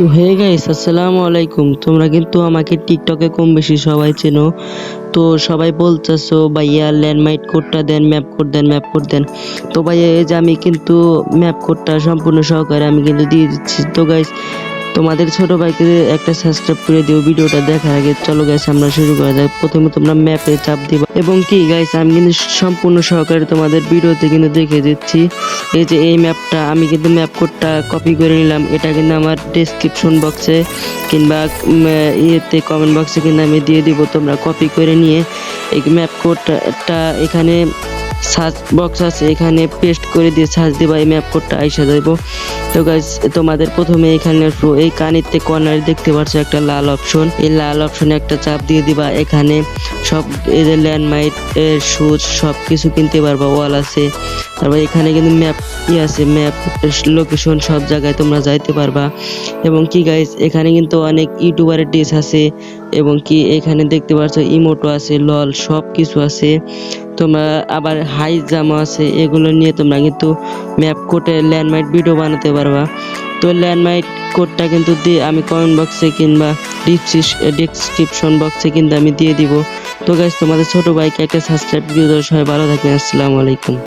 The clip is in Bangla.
তো হে গাইস আসসালামু আলাইকুম। তোমরা কিন্তু আমাকে টিকটকে কম বেশি সবাই চেনো। তো সবাই বলতেছো, ভাইয়া ল্যান্ডমাইট কোডটা দেন ম্যাপ কোড দেন ম্যাপ কোড দেন। তো ভাইয়া, এই যে আমি কিন্তু ম্যাপ কোডটা সম্পূর্ণ সহকারে আমি কিন্তু দিয়ে দিচ্ছি। তো গাইস তোমাদের ছোট ভাইকে একটা সাবস্ক্রাইব করে দিও, ভিডিওটা দেখার আগে। চলো গাইস আমরা শুরু করা যাক। প্রথমে তোমরা ম্যাপে চাপ দিবা। এবং কি গাইস আমি কিন্তু সম্পূর্ণ সহকারে তোমাদের ভিডিওতে কিন্তু দেখে দিচ্ছি। এই যে এই ম্যাপটা আমি কিন্তু ম্যাপ কোডটা কপি করে নিলাম। এটা কিন্তু আমার ডেসক্রিপশন বক্সে কিংবা ইয়েতে কমেন্ট বক্সে কিন্তু আমি দিয়ে দিব। তোমরা কপি করে নিয়ে এই ম্যাপ কোডটা এখানে সার্চ বক্স আছে, এখানে পেস্ট করে দিয়ে সার্চ দিবা, এই ম্যাপ কোডটা আইসা দেবো তো গাইস তোমাদের প্রথমে এখানে এই কানিতে কর্নারে দেখতে পাচ্ছ একটা লাল অপশন এই লাল অপশনে একটা চাপ দিয়ে দিবা, এখানে সব যে ল্যান্ডমাইট এর সুচ সব কিছু কিনতে পারবা ওয়াল আছে। তারপর এখানে কিন্তু ম্যাপ ই আছে ম্যাপ লোকেশন সব জায়গায় তোমরা যাইতে পারবা। এবং কি গাইস এখানে কিন্তু অনেক ইউটিউবারের ডিস আছে। এবং কি এখানে দেখতে পাচ্ছ ইমোটো আছে, লল সব কিছু আছে। তোমরা আবার হাই জামা আছে, এগুলো নিয়ে তোমরা কিন্তু ম্যাপ কোডে ল্যান্ডমাইট ভিডিও বানাতে পারবা। তো ল্যান্ডমাইট কোডটা কিন্তু দিয়ে আমি কমেন্ট বক্সে কিংবা ডিসক্রিপশন বক্সে কিন্তু আমি দিয়ে দিব। তো গাইস তোমাদের ছোট ভাইকে একটা সাবস্ক্রাইব দিয়ে সবাই ভালো থাকবেন, আসসালামু আলাইকুম।